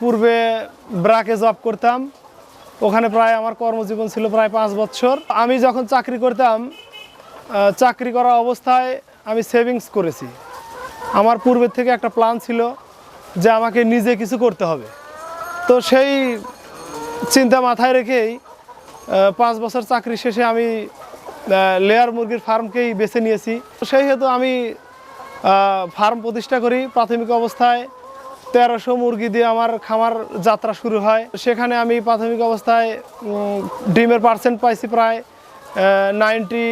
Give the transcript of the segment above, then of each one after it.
পূর্বে ব্রাকে জব করতাম। ওখানে প্রায় আমার কর্মজীবন ছিল প্রায় পাঁচ বছর। আমি যখন চাকরি করতাম চাকরি করা অবস্থায় আমি সেভিংস করেছি। আমার পূর্বের থেকে একটা প্ল্যান ছিল যে আমাকে নিজে কিছু করতে হবে। তো সেই চিন্তা মাথায় রেখেই পাঁচ বছর চাকরি শেষে আমি লেয়ার মুরগির ফার্মকেই বেছে নিয়েছি। সেই হেতু আমি ফার্ম প্রতিষ্ঠা করি প্রাথমিক অবস্থায়। তেরোশো মুরগি দিয়ে আমার খামার যাত্রা শুরু হয়। সেখানে আমি প্রাথমিক অবস্থায় ডিমের পার্সেন্ট পাইছি প্রায় ninety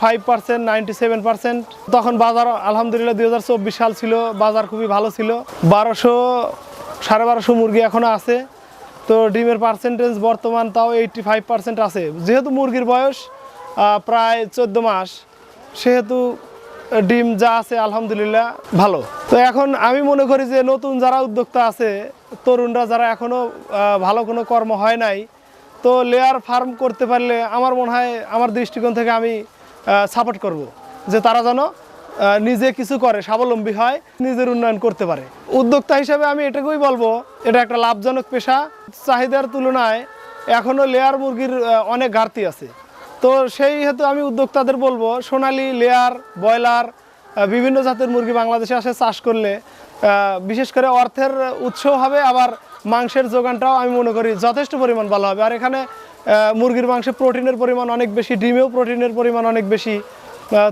five percent ninety seven percent তখন বাজার আলহামদুলিল্লাহ দু হাজার চব্বিশ সাল ছিল, বাজার খুবই ভালো ছিল। বারোশো, সাড়ে বারোশো মুরগি এখনও আছে। তো ডিমের পার্সেন্টেজ বর্তমান তাও এইটটি ফাইভ পার্সেন্ট আছে। যেহেতু মুরগির বয়স প্রায় চোদ্দ মাস, সেহেতু ডিম যা আছে, আলহামদুলিল্লাহ, ভালো। তো এখন আমি মনে করি যে নতুন যারা উদ্যোক্তা আছে, তরুণরা যারা এখনও ভালো কোনো কর্ম হয় নাই, তো লেয়ার ফার্ম করতে পারলে আমার মনে হয় আমার দৃষ্টিকোণ থেকে আমি সাপোর্ট করব। যে তারা যেন নিজে কিছু করে, স্বাবলম্বী হয়, নিজের উন্নয়ন করতে পারে। উদ্যোক্তা হিসেবে আমি এটাকেই বলব, এটা একটা লাভজনক পেশা। চাহিদার তুলনায় এখনও লেয়ার মুরগির অনেক ঘাটতি আছে। তো সেই হেতু আমি উদ্যোক্তাদের বলব, সোনালি, লেয়ার, ব্রয়লার বিভিন্ন জাতের মুরগি বাংলাদেশে আসে চাষ করলে বিশেষ করে অর্থের উৎস হবে, আবার মাংসের যোগানটাও আমি মনে করি যথেষ্ট পরিমাণ ভালো হবে। আর এখানে মুরগির মাংসে প্রোটিনের পরিমাণ অনেক বেশি, ডিমেও প্রোটিনের পরিমাণ অনেক বেশি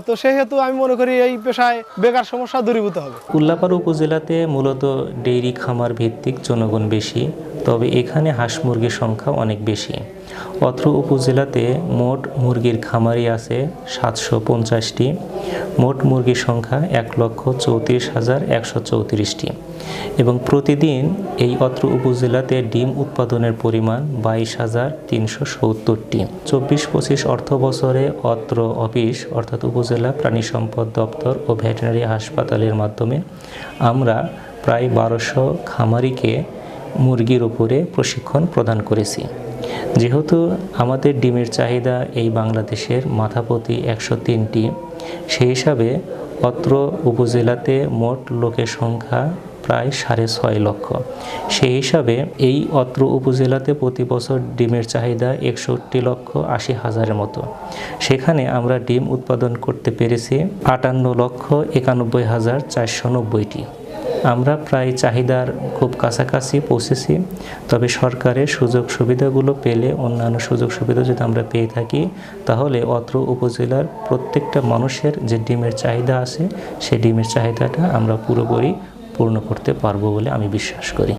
তো সেই হেতু আমি মনে করি এই পেশায় বেকার সমস্যা দূরীভূত হবে। উল্লাপাড়া উপজেলাতে মূলত ডেইরি খামার ভিত্তিক জনগণ বেশি, তবে এখানে হাঁস মুরগির সংখ্যা অনেক বেশি। অত্র উপজেলাতে মোট মুরগির খামারই আছে সাতশো পঞ্চাশটি। মোট মুরগির সংখ্যা এক লক্ষ চৌত্রিশ হাজার একশো চৌত্রিশটি। এবং প্রতিদিন এই অত্র উপজেলাতে ডিম উৎপাদনের পরিমাণ বাইশ হাজার তিনশো সত্তরটি। চব্বিশ পঁচিশ অর্থ বছরে অত্র অফিস, অর্থাৎ উপজেলা প্রাণী সম্পদ দপ্তর ও ভেটেনারি হাসপাতালের মাধ্যমে আমরা প্রায় বারোশো খামারিকে মুরগির ওপরে প্রশিক্ষণ প্রদান করেছি। যেহেতু আমাদের ডিমের চাহিদা এই বাংলাদেশের মাথাপতি একশো তিনটি, সেই হিসাবে অত্র উপজেলাতে মোট লোকের সংখ্যা প্রায় সাড়ে ছয় লক্ষ। সেই হিসাবে এই অত্র উপজেলাতে প্রতি বছর ডিমের চাহিদা একষট্টি লক্ষ আশি হাজারের মতো। সেখানে আমরা ডিম উৎপাদন করতে পেরেছি আটান্ন লক্ষ একানব্বই হাজার চারশো নব্বইটি। আমরা প্রায় চাহিদার খুব কাছাকাছি পৌঁছেছি, তবে সরকারের সুযোগ সুবিধাগুলো পেলে, অন্যান্য সুযোগ সুবিধা যদি আমরা পেয়ে থাকি, তাহলে অত্র উপজেলার প্রত্যেকটা মানুষের যে ডিমের চাহিদা আছে সেই ডিমের চাহিদাটা আমরা পুরোপুরি পূর্ণ করতে পারব বলে আমি বিশ্বাস করি।